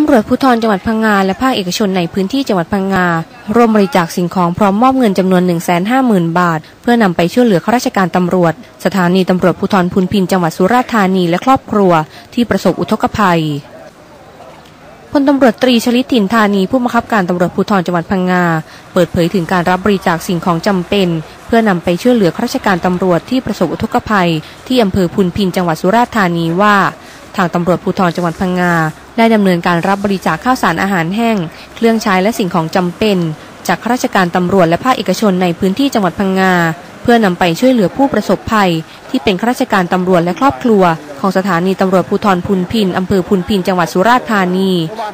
ตำรวจภูธรจังหวัดพังงาและภาคเอกชนในพื้นที่จังหวัดพังงาร่วมบริจาคสิ่งของพร้อมมอบเงินจำนวน 150,000 บาท เพื่อนำไปช่วยเหลือข้าราชการตำรวจ สถานีตำรวจภูธรพุนพินจังหวัดสุราษฎร์ธานีและครอบครัวที่ประสบอุทกภัยพลตำรวจตรีชลิตินธานีผู้บังคับการตำรวจภูธรจังหวัดพังงา เปิดเผยถึงการรับบริจาคสิ่งของจำเป็น เพื่อนำไปช่วยเหลือข้าราชการตำรวจที่ประสบอุทกภัย ที่อำเภอพุนพินจังหวัดสุราษฎร์ธานีว่า ทางตำรวจภูธรจังหวัดพังงา ได้ดำเนินการรับบริจาคข้าวสารอาหารแห้ง เครื่องใช้และสิ่งของจำเป็น จากข้าราชการตำรวจและภาคเอกชนในพื้นที่จังหวัดพังงา เพื่อนำไปช่วยเหลือผู้ประสบภัย ที่เป็นข้าราชการตำรวจและครอบครัว ของสถานีตำรวจภูธรพุนพินอำเภอพุนพินจังหวัดสุราษฎร์ธานี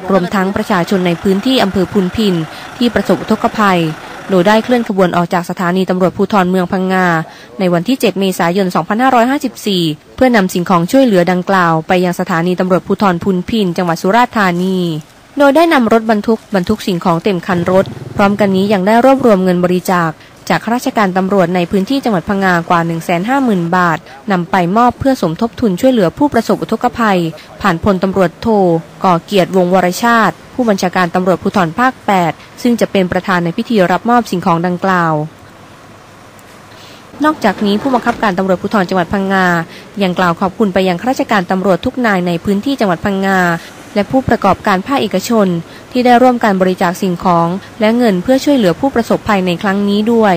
รวมทั้งประชาชนในพื้นที่อำเภอพุนพินที่ประสบอุทกภัย โดยได้เคลื่อนขบวนออกจากสถานีตำรวจภูธรเมืองพังงา ในวันที่ 7 เมษายน 2554 เพื่อนำสิ่งของช่วยเหลือดังกล่าว ไปยังสถานีตำรวจภูธรพุนพิน จังหวัดสุราษฎร์ธานี โดยได้นำรถบรรทุกบรรทุกสิ่งของเต็มคันรถ พร้อมกันนี้ยังได้รวบรวมเงินบริจาค จากข้าราชการตำรวจในพื้นที่จังหวัดพังงากว่า 150,000 บาทนำไปมอบเพื่อสมทบทุนช่วยเหลือผู้ประสบอุทกภัย ผ่านพลตำรวจโทก่อเกียรติวงวรชาติ ผู้บัญชาการตำรวจภูธรภาค 8 ซึ่งจะเป็นประธานในพิธีรับมอบสิ่งของดังกล่าวนอกจากนี้ผู้บังคับการตำรวจภูธรจังหวัดพังงายังกล่าวขอบคุณไปยังข้าราชการตำรวจทุกนายในพื้นที่จังหวัดพังงา และผู้ประกอบการภาคเอกชน ที่ได้ร่วมการบริจาคสิ่งของ และเงินเพื่อช่วยเหลือผู้ประสบภัยในครั้งนี้ด้วย